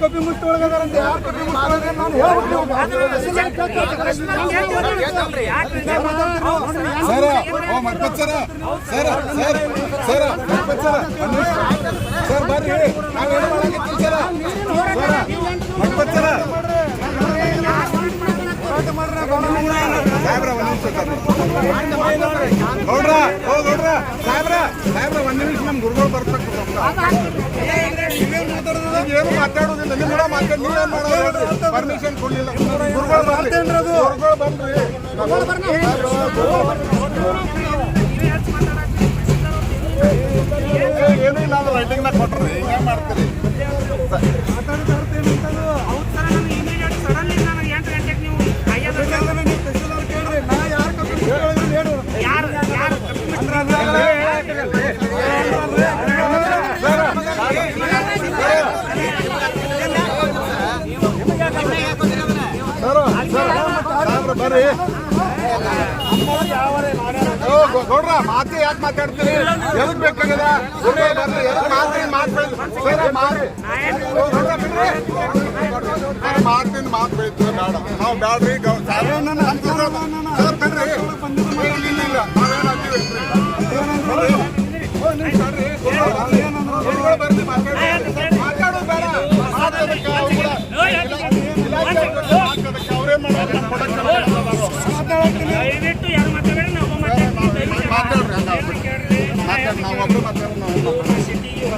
ಕಬ್ಬಿ ಮುಟ್ಟಿ ಒಳಗದಾರಂತೆ ಯಾರು ಕಬ್ಬಿ ಸರ ಓ ಮರ್ಪತ್ ಸರ ಸರ ಸರ್ ಸರ ಮರ್ಪತ್ ಸರ ಸರ್ ಬರ್ರಿ ನಾವೇನು ಮಾಡಾಕತ್ತೀವಿ ಸರ ಸರ ಮರ್ಪತ್ ಸರ ಸಾಹೇಬ್ರ ಒಂದ್ ನಿಮಿಷ ಗೌಡ್ರ ಓ ಗೌಡ್ರ ಸಾಹೇಬ್ರ ಸಾಹೇಬ್ರ ಒಂದ್ ನಿಮಿಷ ನಮ್ ಗುರುಗಳು ಬರ್ಬೇಕು ಏನು ಮಾತಾಡೋದಿಲ್ಲ. ನಿಮ್ಮ ಕೂಡ ಮಾತಾಡಿ ನೀವೇನ್ ಮಾಡೋದು ಪರ್ಮಿಷನ್ ಕೊಡ್ಲಿಲ್ಲ. ಗುರುಗಳು ಬಂದ್ರಿ ಏನೂ ಇಲ್ಲ ಅಂದ್ರೆ ರೈಟಿಂಗ್ ನಾಗ ಕೊಟ್ರಿ. ಹಿಂಗೆ ಮಾಡ್ತೀರಿ? ಯಾಕೆ ಮಾತಾಡ್ತೀರಿ? ಎದಕ್ ಬೇಕಾಗದ? ಎದಕ್ ಮಾತು ಮಾತಿನ ಮಾತು ಬೇಡ. ನಾವು ಬ್ಯಾಡ್ರಿ. ಬಿಡ್ರಿ. ನಾವೇನ್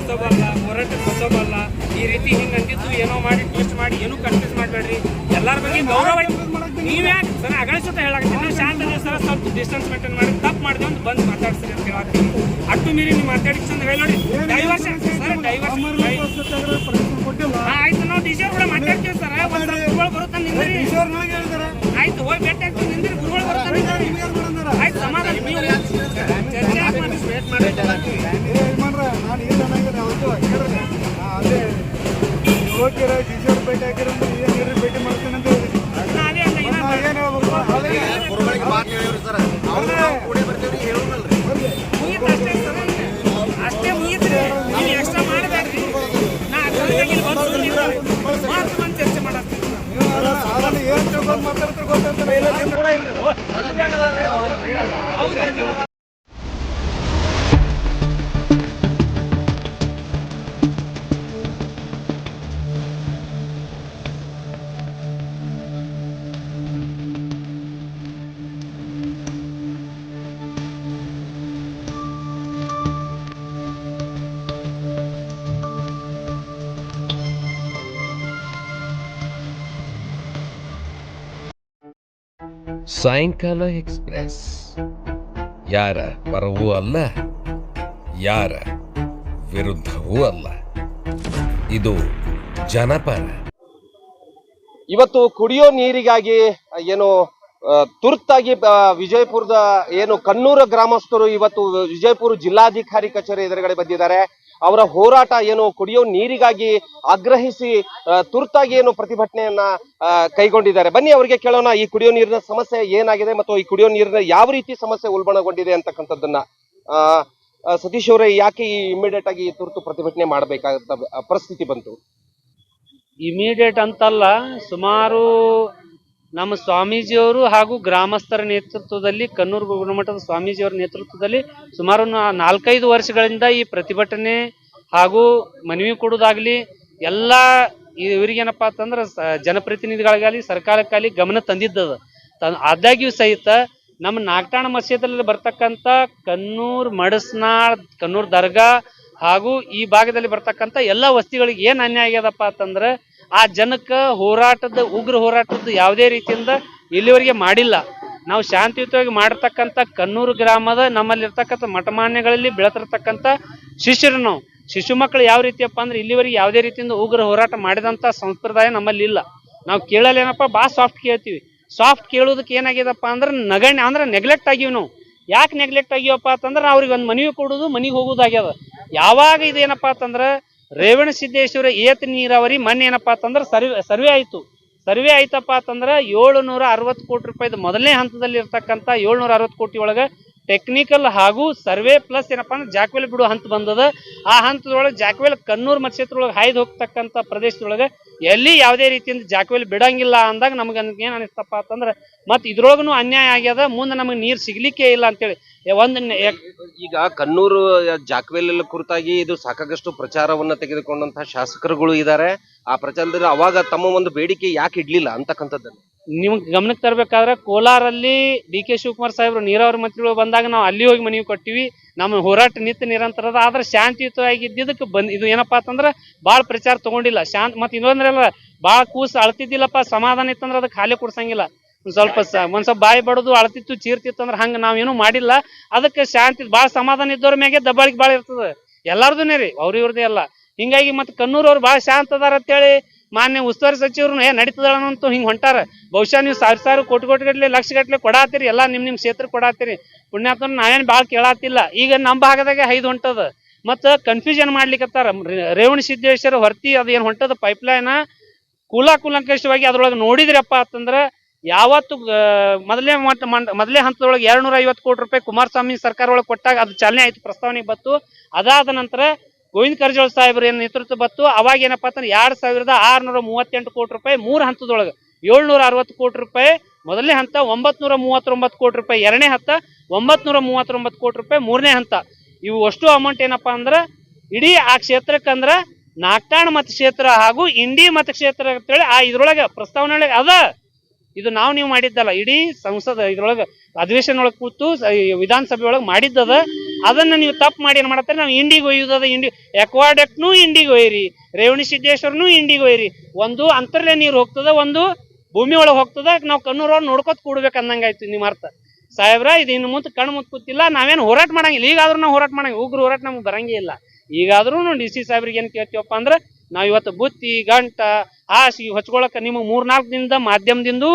ಹೊಸಬಲ್ಲ ಹೋರಾಟ ಹೊಸಬಲ್ಲ ಈ ರೀತಿ ಹಿಂಗೆ ಅಂದಿದ್ದು ಏನೋ ಮಾಡಿ ಟ್ವಿಸ್ಟ್ ಮಾಡಿ ಏನೂ ಕನ್ಫ್ಯೂಸ್ ಮಾಡಬೇಡ್ರಿ. ಎಲ್ಲರ ಬಗ್ಗೆ ಗೌರವ ನೀವೇ ಸರ್ ಅಗಣಿಸುತ್ತ ಹೇಳಾಕತ್ತೀನಿ. ನಾವು ಶಾಂತ ಸರ್ ಸ್ವಲ್ಪ ಡಿಸ್ಟೆನ್ಸ್ ಮೇಂಟೈನ್ ಮಾಡಿ ತಪ್ಪು ಮಾಡಿದೆ ಅಂತ ಬಂದು ಮಾತಾಡ್ತೀರಿ ಅಂತ ಹೇಳಿ ಅಟ್ಟು ಮೀರಿ ನೀವು ಮಾತಾಡಿ ಚಂದ ಹೇಳಿ ನೋಡಿ. ಡೈವರ್ಷನ್ ಸರ್ ಡೈವರ್ಷನ್ ಆಯ್ತು ನಾವು ಟೀಚರ್ ಕೂಡ ಮಾತಾಡ್ತೀವಿ ಸರ್ ಒಂದು ಬರುತ್ತೆ ನಿಂದ್ರಿ ಆಯ್ತು ಹೋಗಿ ತಿಳ್ಕೊಂಡು ಮಾತಾಡ್ತಾರೆ ಸಾಯಂಕಾಲ ಎಕ್ಸ್ಪ್ರೆಸ್. ಯಾರ ಪರವೂ ಅಲ್ಲ, ಯಾರ ವಿರುದ್ಧವೂ ಅಲ್ಲ. ಇದು ಜನಪರ. ಇವತ್ತು ಕುಡಿಯೋ ನೀರಿಗಾಗಿ, ಏನು ತುರ್ತಾಗಿ ವಿಜಯಪುರದ ಏನು ಕಣ್ಣೂರ ಗ್ರಾಮಸ್ಥರು ಇವತ್ತು ವಿಜಯಪುರ ಜಿಲ್ಲಾಧಿಕಾರಿ ಕಚೇರಿ ಎದುರುಗಡೆ ಬಂದಿದ್ದಾರೆ. ಅವರ ಹೋರಾಟ ಏನು ಕುಡಿಯೋ ನೀರಿಗಾಗಿ ಆಗ್ರಹಿಸಿ ತುರ್ತಾಗಿ ಏನು ಪ್ರತಿಭಟನೆಯನ್ನ ಕೈಗೊಂಡಿದ್ದಾರೆ. ಬನ್ನಿ ಅವರಿಗೆ ಕೇಳೋಣ, ಈ ಕುಡಿಯೋ ನೀರಿನ ಸಮಸ್ಯೆ ಏನಾಗಿದೆ ಮತ್ತು ಈ ಕುಡಿಯೋ ನೀರಿನ ಯಾವ ರೀತಿ ಸಮಸ್ಯೆ ಉಲ್ಬಣಗೊಂಡಿದೆ ಅಂತಕ್ಕಂಥದ್ದನ್ನ ಸತೀಶ್ ಅವರೇ ಯಾಕೆ ಈ ಇಮಿಡಿಯೇಟ್ ಆಗಿ ತುರ್ತು ಪ್ರತಿಭಟನೆ ಮಾಡಬೇಕಾದ ಪರಿಸ್ಥಿತಿ ಬಂತು? ಇಮಿಡಿಯೇಟ್ ಅಂತಲ್ಲ, ಸುಮಾರು ನಮ್ಮ ಸ್ವಾಮೀಜಿಯವರು ಹಾಗೂ ಗ್ರಾಮಸ್ಥರ ನೇತೃತ್ವದಲ್ಲಿ ಕನ್ನೂರು ಗುಣಮಟ್ಟದ ಸ್ವಾಮೀಜಿಯವರ ನೇತೃತ್ವದಲ್ಲಿ ಸುಮಾರು ನಾಲ್ಕೈದು ವರ್ಷಗಳಿಂದ ಈ ಪ್ರತಿಭಟನೆ ಹಾಗೂ ಮನವಿ ಕೊಡೋದಾಗ್ಲಿ ಎಲ್ಲ ಇವರಿಗೇನಪ್ಪ ಅಂತಂದ್ರೆ ಜನಪ್ರತಿನಿಧಿಗಳಿಗಾಗಲಿ, ಸರ್ಕಾರಕ್ಕಾಗಲಿ ಗಮನ ತಂದಿದ್ದದ. ಆದಾಗ್ಯೂ ಸಹಿತ ನಮ್ಮ ನಾಗಟಾಣ ಮಸೀದಲ್ಲಿ ಬರ್ತಕ್ಕಂಥ ಕನ್ನೂರು ಮಡಸ್ನಾಳ್ ಕನ್ನೂರು ದರ್ಗಾ ಹಾಗೂ ಈ ಭಾಗದಲ್ಲಿ ಬರ್ತಕ್ಕಂಥ ಎಲ್ಲ ವಸ್ತಿಗಳಿಗೆ ಏನು ಅನ್ಯಾಯ ಆಗ್ಯದಪ್ಪ ಅಂತಂದ್ರೆ ಆ ಜನಕ್ಕೆ ಹೋರಾಟದ, ಉಗ್ರ ಹೋರಾಟದ ಯಾವುದೇ ರೀತಿಯಿಂದ ಇಲ್ಲಿವರೆಗೆ ಮಾಡಿಲ್ಲ. ನಾವು ಶಾಂತಿಯುತವಾಗಿ ಮಾಡಿರ್ತಕ್ಕಂಥ ಕನ್ನೂರು ಗ್ರಾಮದ ನಮ್ಮಲ್ಲಿರ್ತಕ್ಕಂಥ ಮಠಮಾನ್ಯಗಳಲ್ಲಿ ಬೆಳೆತಿರ್ತಕ್ಕಂಥ ಶಿಷ್ಯರು ನಾವು. ಶಿಶು ಮಕ್ಕಳು ಯಾವ ರೀತಿಯಪ್ಪ ಅಂದ್ರೆ ಇಲ್ಲಿವರೆಗೆ ಯಾವುದೇ ರೀತಿಯಿಂದ ಉಗ್ರ ಹೋರಾಟ ಮಾಡಿದಂಥ ಸಂಪ್ರದಾಯ ನಮ್ಮಲ್ಲಿ ಇಲ್ಲ ನಾವು ಕೇಳಲೇನಪ್ಪ ಭಾಳ ಸಾಫ್ಟ್ ಕೇಳ್ತೀವಿ. ಸಾಫ್ಟ್ ಕೇಳೋದಕ್ಕೆ ಏನಾಗಿದೆಪ್ಪ ಅಂದ್ರೆ ನಗಣ್ಯ, ಅಂದ್ರೆ ನೆಗ್ಲೆಕ್ಟ್ ಆಗಿವಿ ನಾವು. ಯಾಕೆ ನೆಗ್ಲೆಕ್ಟ್ ಆಗಿವಪ್ಪ ಅಂತಂದ್ರೆ ಅವ್ರಿಗೆ ಒಂದು ಮನವಿ ಕೊಡೋದು ಮನೆಗೆ ಹೋಗೋದಾಗ್ಯದ ಯಾವಾಗ ಇದೇನಪ್ಪ ಅಂತಂದ್ರೆ ರೇವಣ ಸಿದ್ದೇಶ್ವರ ಏತ ನೀರಾವರಿ ಮೊನ್ನೆ ಏನಪ್ಪಾ ಅಂತಂದ್ರೆ ಸರ್ವೆ ಸರ್ವೆ ಆಯಿತು. ಸರ್ವೆ ಆಯ್ತಪ್ಪ ಅಂತಂದ್ರೆ ಏಳುನೂರ ಅರವತ್ತು ಕೋಟಿ ರೂಪಾಯಿದು ಮೊದಲನೇ ಹಂತದಲ್ಲಿ ಇರ್ತಕ್ಕಂಥ ಏಳ್ನೂರ ಅರವತ್ತು ಕೋಟಿ ಒಳಗೆ ಟೆಕ್ನಿಕಲ್ ಹಾಗೂ ಸರ್ವೆ ಪ್ಲಸ್ ಏನಪ್ಪ ಅಂದ್ರೆ ಜಾಕ್ವೆಲ್ ಬಿಡುವ ಹಂತ ಬಂದದ. ಆ ಹಂತದೊಳಗೆ ಜಾಕ್ವೆಲ್ ಕಣ್ಣೂರು ಮತಕ್ಷೇತ್ರದೊಳಗೆ ಹಾಯ್ದು ಹೋಗ್ತಕ್ಕಂಥ ಪ್ರದೇಶದೊಳಗೆ ಎಲ್ಲಿ ಯಾವುದೇ ರೀತಿಯಿಂದ ಜಾಕ್ವೆಲ್ ಬಿಡಂಗಿಲ್ಲ ಅಂದಾಗ ನಮ್ಗೆ ಏನ್ ಅನಿಸ್ತಪ್ಪ ಅಂತಂದ್ರೆ ಮತ್ತೆ ಇದ್ರೊಳಗೂ ಅನ್ಯಾಯ ಆಗ್ಯದ ಮುಂದೆ ನಮಗೆ ನೀರು ಸಿಗ್ಲಿಕ್ಕೆ ಇಲ್ಲ ಅಂತೇಳಿ. ಒಂದು ಈಗ ಕಣ್ಣೂರು ಜಾಕ್ವೆಲ್ ಕುರಿತಾಗಿ ಇದು ಸಾಕಾಗಷ್ಟು ಪ್ರಚಾರವನ್ನ ತೆಗೆದುಕೊಂಡಂತಹ ಶಾಸಕರುಗಳು ಇದ್ದಾರೆ ಆ ಪ್ರಚಾರದಲ್ಲಿ ಅವಾಗ ತಮ್ಮ ಒಂದು ಬೇಡಿಕೆ ಯಾಕೆ ಇಡ್ಲಿಲ್ಲ ಅಂತಕ್ಕಂಥದ್ದನ್ನು? ನಿಮ್ಗೆ ಗಮನಕ್ಕೆ ತರಬೇಕಾದ್ರೆ ಕೋಲಾರಲ್ಲಿ ಡಿ ಕೆ ಶಿವಕುಮಾರ್ ಸಾಹೇಬ್ರು ನೀರಾವರಿ ಮಂತ್ರಿಗಳು ಬಂದಾಗ ನಾವು ಅಲ್ಲಿ ಹೋಗಿ ಮನವಿ ಕೊಟ್ಟಿವಿ. ನಮ್ಮ ಹೋರಾಟ ನಿತ್ಯ ನಿರಂತರದ ಆದ್ರೆ ಶಾಂತಿಯುತವಾಗಿ ಇದ್ದಿದ್ದಕ್ಕೆ ಬಂದ್ ಇದು ಏನಪ್ಪಾ ಅಂತಂದ್ರೆ ಭಾಳ ಪ್ರಚಾರ ತಗೊಂಡಿಲ್ಲ. ಶಾಂತ ಮತ್ತೆ ಇನ್ನೊಂದ್ರಲ್ಲ ಭಾಳ ಕೂಸ್ ಅಳ್ತಿದ್ದಿಲ್ಲಪ್ಪ, ಸಮಾಧಾನ ಇತ್ತಂದ್ರೆ ಅದಕ್ಕೆ ಖಾಲಿ ಕೊಡ್ಸಂಗಿಲ್ಲ. ಸ್ವಲ್ಪ ಒಂದ್ ಸ್ವಲ್ಪ ಬಾಯಿ ಬಡದು ಅಳ್ತಿತ್ತು, ಚೀರ್ತಿತ್ತು ಅಂದ್ರೆ ಹಂಗೆ ಏನು ಮಾಡಿಲ್ಲ. ಅದಕ್ಕೆ ಶಾಂತಿ ಭಾಳ ಸಮಾಧಾನ ಇದ್ದವ್ರ ಮ್ಯಾಗೆ ದಬ್ಬಾಳಿಕೆ ಭಾಳ ಇರ್ತದೆ. ಎಲ್ಲಾರ್ದುನೇ ರೀ, ಅವ್ರ ಇವ್ರದೇ ಅಲ್ಲ. ಹಿಂಗಾಗಿ ಮತ್ತೆ ಕಣ್ಣೂರವ್ರು ಭಾಳ ಶಾಂತ ಅದಾರ ಅಂತೇಳಿ ಮಾನ್ಯ ಉಸ್ತುವಾರಿ ಸಚಿವರು ಏ ನಡೀತದಂತೂ ಹಿಂಗೆ ಹೊಂಟಾರ. ಬಹುಶಃ ನೀವು ಸಾವಿರ ಸಾವಿರ ಕೋಟಿ ಕೋಟಿಗಟ್ಟಲೆ ಲಕ್ಷ ಗಟ್ಟಲೆ ಕೊಡಾತೀರಿ, ಎಲ್ಲ ನಿಮ್ಮ ನಿಮ್ಮ ಕ್ಷೇತ್ರ ಕೊಡಾತೀರಿ. ಪುಣ್ಯಾತ್ಮ ನಾವೇನು ಭಾಳ ಕೇಳಾತಿಲ್ಲ. ಈಗ ನಮ್ಮ ಭಾಗದಾಗೆ ಐದು ಹೊಂಟದ. ಮತ್ತು ಕನ್ಫ್ಯೂಷನ್ ಮಾಡ್ಲಿಕ್ಕತ್ತಾರ ರೇವಣ ಸಿದ್ದೇಶ್ವರ ಹೊರತಿ ಅದು ಏನು ಹೊಂಟದ ಪೈಪ್ಲೈನ ಕೂಲ ಕೂಲಂಕಷವಾಗಿ ಅದ್ರೊಳಗೆ ನೋಡಿದ್ರಪ್ಪ ಅಂತಂದ್ರೆ, ಯಾವತ್ತು ಮೊದಲೇ ಮೊದಲೇ ಹಂತದೊಳಗೆ ಎರಡು ನೂರ ಐವತ್ತು ಕೋಟಿ ರೂಪಾಯಿ ಕುಮಾರಸ್ವಾಮಿ ಸರ್ಕಾರ ಒಳಗೆ ಕೊಟ್ಟಾಗ ಅದು ಚಾಲನೆ ಆಯ್ತು ಪ್ರಸ್ತಾವನೆಗೆ ಬತ್ತು ಅದಾದ ನಂತರ ಗೋವಿಂದ ಕಾರಜೋಳ ಸಾಹೇಬ್ರ ಏನು ನೇತೃತ್ವ ಬತ್ತು ಅವಾಗ ಏನಪ್ಪಾ ಅಂತಂದ್ರೆ ಎರಡು ಸಾವಿರದ ಆರುನೂರ ಮೂವತ್ತೆಂಟು ಕೋಟಿ ರೂಪಾಯಿ ಮೂರು ಹಂತದೊಳಗೆ. ಏಳ್ನೂರ ಅರವತ್ತು ಕೋಟಿ ರೂಪಾಯಿ. ಮೊದಲನೇ ಹಂತ ಒಂಬತ್ನೂರ ಮೂವತ್ತೊಂಬತ್ತು ಕೋಟಿ ರೂಪಾಯಿ. ಎರಡನೇ ಹಂತ ಒಂಬತ್ನೂರ ಮೂವತ್ತೊಂಬತ್ತು ಕೋಟಿ ರೂಪಾಯಿ. ಮೂರನೇ ಹಂತ. ಇವು ಅಷ್ಟು ಅಮೌಂಟ್ ಏನಪ್ಪಾ ಅಂದ್ರೆ ಇಡೀ ಆ ಕ್ಷೇತ್ರಕ್ಕೆ ಅಂದ್ರೆ ಮತ ಮತಕ್ಷೇತ್ರ ಹಾಗೂ ಇಂಡಿ ಮತಕ್ಷೇತ್ರ ಅಂತೇಳಿ ಆ ಇದ್ರೊಳಗೆ ಪ್ರಸ್ತಾವನೆ ಅದ. ಇದು ನಾವು ನೀವು ಮಾಡಿದ್ದಲ್ಲ, ಇಡೀ ಸಂಸದ ಇದ್ರೊಳಗೆ ಅಧಿವೇಶನ ಒಳಗೆ ಕೂತು ವಿಧಾನಸಭೆ ಒಳಗೆ ಮಾಡಿದ್ದದ. ಅದನ್ನ ನೀವು ತಪ್ಪು ಮಾಡಿ ಏನು ಮಾಡತ್ತಾರೆ? ನಾವು ಇಂಡಿಗೆ ಒಯ್ಯುದದ ಇಂಡಿ ಎಕ್ವಾಡೆಕ್ನು ಇಂಡಿಗೆ ಒಯ್ಯಿರಿ ರೇವಣಿ ಸಿದ್ದೇಶ್ವರನು ಇಂಡಿಗೆ ಒಯ್ಯಿರಿ ಒಂದು ಅಂತರ್ಲೆ ನೀರು ಹೋಗ್ತದ, ಒಂದು ಭೂಮಿ ಒಳಗೆ ಹೋಗ್ತದ, ನಾವು ಕಣ್ಣೂರವ್ರು ನೋಡ್ಕೊತ ಕೂಡ್ಬೇಕು ಅಂದಂಗಾಯ್ತು ನಿಮ್ಮ ಅರ್ಥ. ಸಾಹೇಬ್ರ, ಇದು ಇನ್ನು ಮುಂದೆ ಕಣ್ಣು ಮುತ್ ಕೂತಿಲ್ಲ, ನಾವೇನು ಹೋರಾಟ ಮಾಡಂಗಿಲ್ಲ. ಈಗಾದ್ರೂ ನಾವು ಹೋರಾಟ ಮಾಡಂಗಿಲ್ಲ, ಉಗ್ರ ಹೋರಾಟ ನಮ್ಗೆ ಬರಂಗೇ ಇಲ್ಲ. ಈಗಾದ್ರೂ ಡಿ ಸಿ ಸಾಹೇಬ್ರಿಗೆ ಏನು ಕೇಳ್ತೀವಪ್ಪ ಅಂದ್ರೆ ನಾವು ಇವತ್ತು ಬುತ್ತಿ ಗಂಟ ಹಾಸಿ ಹೊಚ್ಕೊಳಕ ನಿಮಗೆ ಮೂರ್ನಾಲ್ಕು ದಿನದ ಮಾಧ್ಯಮದಿಂದ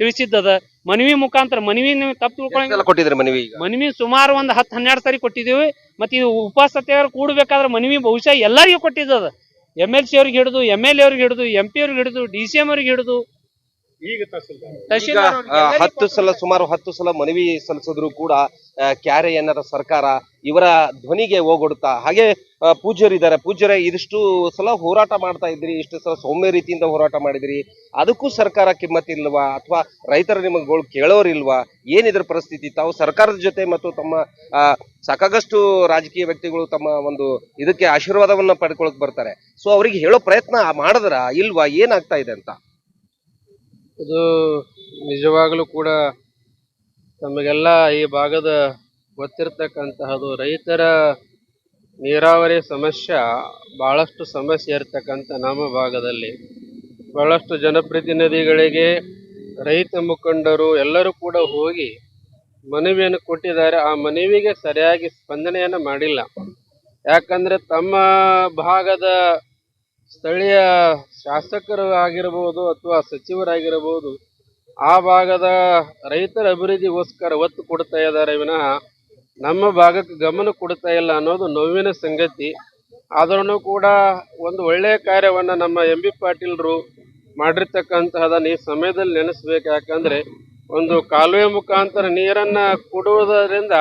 ತಿಳಿಸಿದ್ದದ. ಮನವಿ ಮುಖಾಂತರ ಮನವಿ ನೀವು ತಪ್ಪು ತಿಳ್ಕೊಳ್ಳಿ ಕೊಟ್ಟಿದ್ರಿ ಮನವಿ ಈಗ? ಮನವಿ ಸುಮಾರು ಒಂದು ಹತ್ತು ಹನ್ನೆರಡು ಸಾರಿ ಕೊಟ್ಟಿದ್ದೀವಿ. ಮತ್ತೆ ಇದು ಉಪಸತ್ಯಾಗ್ರಹ ಕೂಡಬೇಕಾದ್ರೆ ಮನವಿ ಬಹುಶಃ ಎಲ್ಲರಿಗೂ ಕೊಟ್ಟಿದ್ದದ. ಎಂ ಎಲ್ ಸಿ ಅವ್ರಿಗೆ ಹಿಡಿದು ಎಂ ಎಲ್ ಎ ಅವ್ರಿಗೆ ಹಿಡಿದು ಎಂ ಪಿ ಅವ್ರಿಗೆ ಹಿಡಿದು ಡಿ ಸಿ ಎಂ ಅವ್ರಿಗೆ ಹಿಡಿದು. ಈಗ ಹತ್ತು ಸಲ ಸುಮಾರು ಹತ್ತು ಸಲ ಮನವಿ ಸಲ್ಲಿಸಿದ್ರು ಕೂಡ ಕ್ಯಾರೆ ಎನ್ನದ ಸರ್ಕಾರ ಇವರ ಧ್ವನಿಗೆ ಹೋಗೊಡುತ್ತಾ ಹಾಗೆ ಪೂಜ್ಯರು ಪೂಜ್ಯರಿದ್ದಾರೆ ಪೂಜ್ಯರೇ ಇದಿಷ್ಟು ಸಲ ಹೋರಾಟ ಮಾಡ್ತಾ ಇದ್ರಿ ಇಷ್ಟು ಸಲ ಸೌಮ್ಯ ರೀತಿಯಿಂದ ಹೋರಾಟ ಮಾಡಿದ್ರಿ ಅದಕ್ಕೂ ಸರ್ಕಾರ ಕಿಮ್ಮತ್ತಿಲ್ವಾ ಅಥವಾ ರೈತರ ನಿಮಗಳು ಕೇಳೋರಿಲ್ವಾ ಏನಿದ್ರ ಪರಿಸ್ಥಿತಿ? ತಾವು ಸರ್ಕಾರದ ಜೊತೆ ಮತ್ತು ತಮ್ಮ ಸಾಕಾಗಷ್ಟು ರಾಜಕೀಯ ವ್ಯಕ್ತಿಗಳು ತಮ್ಮ ಒಂದು ಇದಕ್ಕೆ ಆಶೀರ್ವಾದವನ್ನ ಪಡ್ಕೊಳಕ್ ಬರ್ತಾರೆ. ಸೊ ಅವರಿಗೆ ಹೇಳೋ ಪ್ರಯತ್ನ ಮಾಡಿದ್ರ ಇಲ್ವಾ? ಏನಾಗ್ತಾ ಇದೆ ಅಂತ? ಇದು ನಿಜವಾಗಲೂ ಕೂಡ ತಮಗೆಲ್ಲ ಈ ಭಾಗದ ಗೊತ್ತಿರ್ತಕ್ಕಂತಹದು ರೈತರ ನೀರಾವರಿ ಸಮಸ್ಯೆ ಭಾಳಷ್ಟು ಸಮಸ್ಯೆ ಇರ್ತಕ್ಕಂಥ ನಮ್ಮ ಭಾಗದಲ್ಲಿ. ಭಾಳಷ್ಟು ಜನಪ್ರತಿನಿಧಿಗಳಿಗೆ, ರೈತ ಮುಖಂಡರು ಎಲ್ಲರೂ ಕೂಡ ಹೋಗಿ ಮನವಿಯನ್ನು ಕೊಟ್ಟಿದ್ದಾರೆ. ಆ ಮನವಿಗೆ ಸರಿಯಾಗಿ ಸ್ಪಂದನೆಯನ್ನು ಮಾಡಿಲ್ಲ. ಯಾಕಂದರೆ ತಮ್ಮ ಭಾಗದ ಸ್ಥಳೀಯ ಶಾಸಕರು ಆಗಿರಬಹುದು ಅಥವಾ ಸಚಿವರಾಗಿರಬಹುದು ಆ ಭಾಗದ ರೈತರ ಅಭಿವೃದ್ಧಿಗೋಸ್ಕರ ಒತ್ತು ಕೊಡ್ತಾ ಇದ್ದಾರೆ ವಿನಃ ನಮ್ಮ ಭಾಗಕ್ಕೆ ಗಮನ ಕೊಡ್ತಾ ಇಲ್ಲ ಅನ್ನೋದು ನೋವಿನ ಸಂಗತಿ. ಆದ್ರೂ ಕೂಡ ಒಂದು ಒಳ್ಳೆಯ ಕಾರ್ಯವನ್ನು ನಮ್ಮ ಎಂ ಬಿ ಪಾಟೀಲ್ರು ಮಾಡಿರ್ತಕ್ಕಂತಹದನ್ನು ಈ ಸಮಯದಲ್ಲಿ ನೆನೆಸ್ಬೇಕು. ಯಾಕಂದರೆ ಒಂದು ಕಾಲುವೆ ಮುಖಾಂತರ ನೀರನ್ನು ಕೊಡುವುದರಿಂದ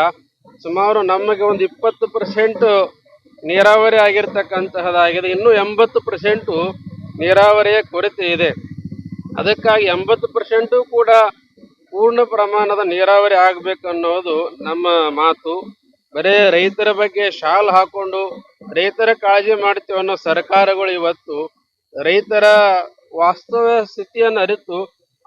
ಸುಮಾರು ನಮಗೆ ಒಂದು ಇಪ್ಪತ್ತು ಪರ್ಸೆಂಟ್ ನೀರಾವರಿ ಆಗಿರ್ತಕ್ಕಂತಹದಾಗಿದೆ ಇನ್ನೂ ಎಂಬತ್ತು ಪರ್ಸೆಂಟು ನೀರಾವರಿಯ ಕೊರತೆ ಇದೆ. ಅದಕ್ಕಾಗಿ ಎಂಬತ್ತು ಪರ್ಸೆಂಟು ಕೂಡ ಪೂರ್ಣ ಪ್ರಮಾಣದ ನೀರಾವರಿ ಆಗಬೇಕು ಅನ್ನೋದು ನಮ್ಮ ಮಾತು. ಬರೇ ರೈತರ ಬಗ್ಗೆ ಶಾಲ್ ಹಾಕೊಂಡು ರೈತರ ಕಾಳಜಿ ಮಾಡ್ತೀವಿ ಅನ್ನೋ ಸರ್ಕಾರಗಳು ಇವತ್ತು ರೈತರ ವಾಸ್ತವ ಸ್ಥಿತಿಯನ್ನು ಅರಿತು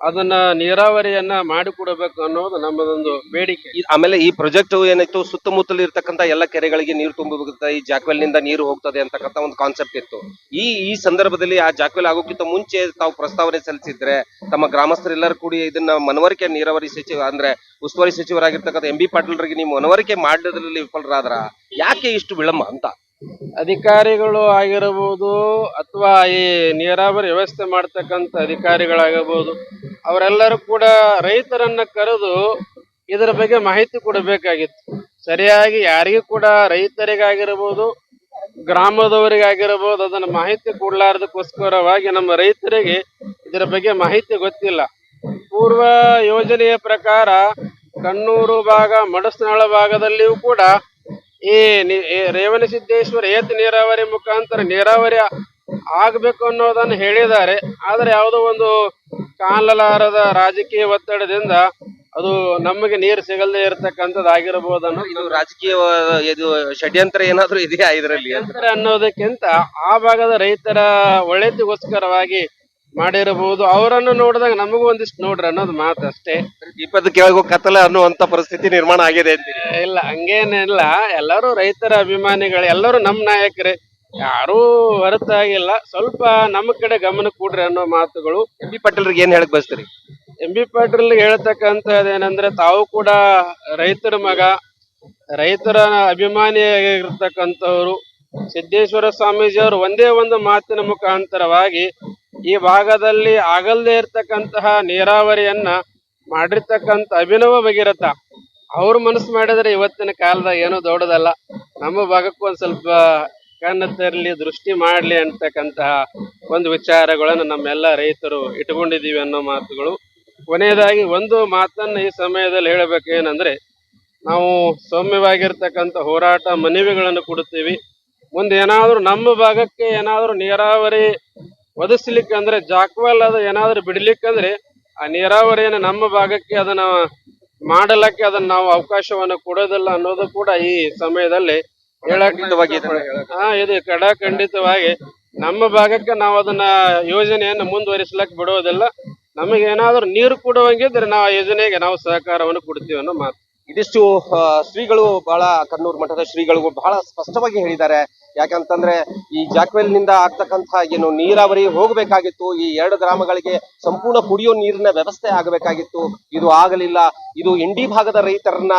ಅದನ್ನ ನೀರಾವರಿಯನ್ನ ಮಾಡಿಕೊಡಬೇಕು ಅನ್ನೋದು ನಮ್ಮದೊಂದು ಬೇಡಿಕೆ. ಆಮೇಲೆ ಈ ಪ್ರಾಜೆಕ್ಟ್ ಏನಿತ್ತು, ಸುತ್ತಮುತ್ತಲು ಇರತಕ್ಕಂತ ಎಲ್ಲ ಕೆರೆಗಳಿಗೆ ನೀರು ತುಂಬುತ್ತೆ ಈ ಜಾಕ್ವೆಲ್ನಿಂದ ನೀರು ಹೋಗ್ತದೆ ಅಂತಕ್ಕಂತ ಒಂದು ಕಾನ್ಸೆಪ್ಟ್ ಇತ್ತು. ಈ ಈ ಸಂದರ್ಭದಲ್ಲಿ ಆ ಜಾಕ್ವೆಲ್ ಆಗೋಕ್ಕಿಂತ ಮುಂಚೆ ತಾವು ಪ್ರಸ್ತಾವನೆ ಸಲ್ಲಿಸಿದ್ರೆ, ತಮ್ಮ ಗ್ರಾಮಸ್ಥರೆಲ್ಲರೂ ಕೂಡಿ ಇದನ್ನ ಮನವರಿಕೆ ನೀರಾವರಿ ಸಚಿವ, ಅಂದ್ರೆ ಉಸ್ತುವಾರಿ ಸಚಿವರಾಗಿರ್ತಕ್ಕಂಥ ಎಂ ಬಿ ಪಾಟೀಲ್ರಿಗೆ ನೀವು ಮನವರಿಕೆ ಮಾಡೋದ್ರಲ್ಲಿ ವಿಫಲರಾದ್ರ? ಯಾಕೆ ಇಷ್ಟು ವಿಳಂಬ ಅಂತ? ಅಧಿಕಾರಿಗಳು ಆಗಿರಬಹುದು ಅಥವಾ ಈ ನೀರಾವರಿ ವ್ಯವಸ್ಥೆ ಮಾಡ್ತಕ್ಕಂಥ ಅಧಿಕಾರಿಗಳಾಗಬಹುದು ಅವರೆಲ್ಲರೂ ಕೂಡ ರೈತರನ್ನ ಕರೆದು ಇದರ ಬಗ್ಗೆ ಮಾಹಿತಿ ಕೊಡಬೇಕಾಗಿತ್ತು. ಸರಿಯಾಗಿ ಯಾರಿಗೂ ಕೂಡ ರೈತರಿಗಾಗಿರ್ಬೋದು, ಗ್ರಾಮದವರಿಗಾಗಿರ್ಬೋದು ಅದನ್ನ ಮಾಹಿತಿ ಕೊಡ್ಲಾರ್ದಕ್ಕೋಸ್ಕರವಾಗಿ ನಮ್ಮ ರೈತರಿಗೆ ಇದರ ಬಗ್ಗೆ ಮಾಹಿತಿ ಗೊತ್ತಿಲ್ಲ. ಪೂರ್ವ ಯೋಜನೆಯ ಪ್ರಕಾರ ಕಣ್ಣೂರು ಭಾಗ ಮಡಸ್ನಾಳ ಭಾಗದಲ್ಲಿಯೂ ಕೂಡ ಈ ರೇವಣ ಸಿದ್ದೇಶ್ವರ ಏತ್ ನೀರಾವರಿ ಮುಖಾಂತರ ನೀರಾವರಿ ಆಗ್ಬೇಕು ಅನ್ನೋದನ್ನು ಹೇಳಿದ್ದಾರೆ. ಆದರೆ ಯಾವುದೋ ಒಂದು ಕಾಲಲಾರದ ರಾಜಕೀಯ ಒತ್ತಡದಿಂದ ಅದು ನಮಗೆ ನೀರು ಸಿಗಲ್ಲದೆ ಇರತಕ್ಕಂಥದ್ದು ಆಗಿರಬಹುದನ್ನು ಇದು ರಾಜಕೀಯ ಇದು ಷಡ್ಯಂತ್ರ ಏನಾದ್ರೂ ಇದೆಯಾ ಇದರಲ್ಲಿ ಅನ್ನೋದಕ್ಕಿಂತ ಆ ಭಾಗದ ರೈತರ ಒಳ್ಳೆದಿಗೋಸ್ಕರವಾಗಿ ಮಾಡಿರಬಹುದು. ಅವರನ್ನು ನೋಡಿದಾಗ ನಮಗೂ ಒಂದಿಷ್ಟು ನೋಡ್ರಿ ಅನ್ನೋದು ಮಾತು ಅಷ್ಟೇ. ದೀಪದ ಕತ್ತಲೆ ಕತ್ತಲ ಅನ್ನುವಂತ ಪರಿಸ್ಥಿತಿ ನಿರ್ಮಾಣ ಆಗಿದೆ ಅಂತೀರಿ ಇಲ್ಲ ಹಂಗೇನಿಲ್ಲ ಎಲ್ಲರೂ ರೈತರ ಅಭಿಮಾನಿಗಳು ಎಲ್ಲರೂ ನಮ್ಮ ನಾಯಕರೇ. ಯಾರೂ ಹೊರತಾಗಿಲ್ಲ. ಸ್ವಲ್ಪ ನಮ್ಮ ಕಡೆ ಗಮನ ಕೊಡ್ರಿ ಅನ್ನೋ ಮಾತುಗಳು. ಎಂ ಬಿ ಪಾಟೀಲ್ರಿಗೆ ಏನ್ ಹೇಳಕ್ ಬಯಸ್ತೀರಿ? ಎಂ ಬಿ ಪಾಟೀಲ್ ಹೇಳ್ತಕ್ಕಂಥದ್ದೇನೆಂದ್ರೆ ತಾವು ಕೂಡ ರೈತರ ಮಗ. ರೈತರ ಅಭಿಮಾನಿಯಾಗಿರ್ತಕ್ಕಂಥವ್ರು ಸಿದ್ದೇಶ್ವರ ಸ್ವಾಮೀಜಿ ಅವರು ಒಂದೇ ಒಂದು ಮಾತಿನ ಮುಖಾಂತರವಾಗಿ ಈ ಭಾಗದಲ್ಲಿ ಆಗಲ್ದೇ ಇರ್ತಕ್ಕಂತಹ ನೀರಾವರಿಯನ್ನ ಮಾಡಿರ್ತಕ್ಕಂಥ ಅಭಿನವ ಭಗೀರಥ. ಅವ್ರ ಮನಸ್ಸು ಮಾಡಿದ್ರೆ ಇವತ್ತಿನ ಕಾಲದಾಗ ಏನೂ ದೊಡ್ಡದಲ್ಲ. ನಮ್ಮ ಭಾಗಕ್ಕೂ ಒಂದು ಸ್ವಲ್ಪ ಕಣ್ಣು ದೃಷ್ಟಿ ಮಾಡಲಿ ಅಂತಕ್ಕಂತಹ ಒಂದು ವಿಚಾರಗಳನ್ನು ನಮ್ಮೆಲ್ಲ ರೈತರು ಇಟ್ಕೊಂಡಿದ್ದೀವಿ ಅನ್ನೋ ಮಾತುಗಳು. ಕೊನೆಯದಾಗಿ ಒಂದು ಮಾತನ್ನ ಈ ಸಮಯದಲ್ಲಿ ಹೇಳಬೇಕೇನಂದ್ರೆ ನಾವು ಸೌಮ್ಯವಾಗಿರ್ತಕ್ಕಂಥ ಹೋರಾಟ ಮನವಿಗಳನ್ನು ಕೊಡುತ್ತೀವಿ. ಮುಂದೆ ಏನಾದರೂ ನಮ್ಮ ಭಾಗಕ್ಕೆ ಏನಾದರೂ ನೀರಾವರಿ ಒದಗಿಸ್ಲಿಕ್ಕೆ ಅಂದ್ರೆ ಜಾಕ್ವೆಲ್ ಅದು ಏನಾದರೂ ಬಿಡ್ಲಿಕ್ಕಂದ್ರೆ ಆ ನೀರಾವರಿಯನ್ನು ನಮ್ಮ ಭಾಗಕ್ಕೆ ಅದನ್ನ ಮಾಡಲಕ್ಕೆ ಅದನ್ನ ನಾವು ಅವಕಾಶವನ್ನು ಕೊಡೋದಿಲ್ಲ ಅನ್ನೋದು ಕೂಡ ಈ ಸಮಯದಲ್ಲಿ ಇದು. ಕಡ ಖಂಡಿತವಾಗಿ ನಮ್ಮ ಭಾಗಕ್ಕೆ ನಾವು ಅದನ್ನ ಯೋಜನೆಯನ್ನು ಮುಂದುವರಿಸಲಕ್ಕೆ ಬಿಡೋದಿಲ್ಲ. ನಮಗೆ ಏನಾದರೂ ನೀರು ಕೊಡುವಂಗಿದ್ರೆ ನಾವು ಆ ಯೋಜನೆಗೆ ನಾವು ಸಹಕಾರವನ್ನು ಕೊಡ್ತೀವಿ ಅನ್ನೋ ಮಾತು. ಇದಿಷ್ಟು ಶ್ರೀಗಳು ಬಹಳ ಕಣ್ಣೂರು ಮಠದ ಶ್ರೀಗಳು ಬಹಳ ಸ್ಪಷ್ಟವಾಗಿ ಹೇಳಿದ್ದಾರೆ. ಯಾಕಂತಂದ್ರೆ ಈ ಜಾಕ್ವೆಲ್ನಿಂದ ಆಗ್ತಕ್ಕಂತಹ ಏನು ನೀರಾವರಿ ಹೋಗಬೇಕಾಗಿತ್ತು, ಈ ಎರಡು ಗ್ರಾಮಗಳಿಗೆ ಸಂಪೂರ್ಣ ಕುಡಿಯೋ ನೀರಿನ ವ್ಯವಸ್ಥೆ ಆಗಬೇಕಾಗಿತ್ತು. ಇದು ಆಗಲಿಲ್ಲ. ಇದು ಇಂಡಿ ಭಾಗದ ರೈತರನ್ನ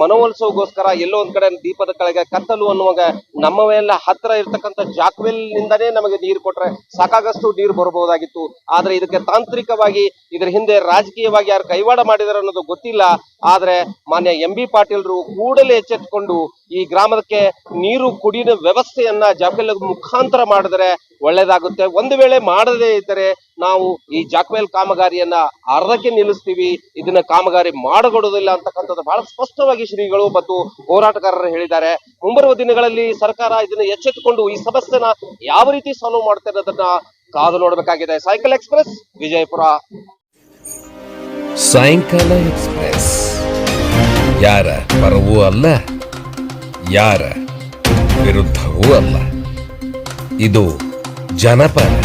ಮನವೊಲಿಸೋಗೋಸ್ಕರ ಎಲ್ಲೋ ಒಂದ್ ಕಡೆ ದೀಪದ ಕೆಳಗೆ ಕತ್ತಲು ಅನ್ನುವಾಗ ನಮ್ಮವೆಲ್ಲ ಹತ್ರ ಇರತಕ್ಕಂತ ಜಾಕ್ವೆಲ್ ನಿಂದನೇ ನಮಗೆ ನೀರು ಕೊಟ್ರೆ ಸಾಕಾಗಷ್ಟು ನೀರು ಬರಬಹುದಾಗಿತ್ತು. ಆದ್ರೆ ಇದಕ್ಕೆ ತಾಂತ್ರಿಕವಾಗಿ ಇದ್ರ ಹಿಂದೆ ರಾಜಕೀಯವಾಗಿ ಯಾರು ಕೈವಾಡ ಮಾಡಿದಾರೆ ಅನ್ನೋದು ಗೊತ್ತಿಲ್ಲ. ಆದ್ರೆ ಮಾನ್ಯ ಎಂ ಬಿ ಪಾಟೀಲ್ರು ಕೂಡಲೇ ಎಚ್ಚೆತ್ಕೊಂಡು ಈ ಗ್ರಾಮಕ್ಕೆ ನೀರು ಕುಡಿಯುವ ವ್ಯವಸ್ಥೆಯನ್ನ ಜಾಕ್ವೆಲ್ ಮುಖಾಂತರ ಮಾಡಿದ್ರೆ ಒಳ್ಳೇದಾಗುತ್ತೆ. ಒಂದು ವೇಳೆ ಮಾಡದೇ ಇದ್ದರೆ ನಾವು ಈ ಜಾಕ್ವೆಲ್ ಕಾಮಗಾರಿಯನ್ನ ಅರ್ಧಕ್ಕೆ ನಿಲ್ಲಿಸ್ತೀವಿ. ಇದನ್ನ ಕಾಮಗಾರಿ ಮಾಡಗೊಡೋದಿಲ್ಲ ಅಂತಕ್ಕಂಥದ್ದು ಬಹಳ ಸ್ಪಷ್ಟವಾಗಿ ಶ್ರೀಗಳು ಮತ್ತು ಹೋರಾಟಗಾರರು ಹೇಳಿದ್ದಾರೆ. ಮುಂಬರುವ ದಿನಗಳಲ್ಲಿ ಸರ್ಕಾರ ಇದನ್ನ ಎಚ್ಚೆತ್ತುಕೊಂಡು ಈ ಸಮಸ್ಯೆನ ಯಾವ ರೀತಿ ಸಾಲ್ವ್ ಮಾಡ್ತಾರೆ ಅನ್ನೋದನ್ನ ಕಾದು ನೋಡಬೇಕಾಗಿದೆ. Cycle express, Vijayapura. ಸಾಯಂಕಾಲ ಎಕ್ಸ್ಪ್ರೆಸ್. ಯಾರ ಪರವೂ ಅಲ್ಲ, ಯಾರ ವಿರುದ್ಧವೂ ಅಲ್ಲ. ಇದು ಜನಪರ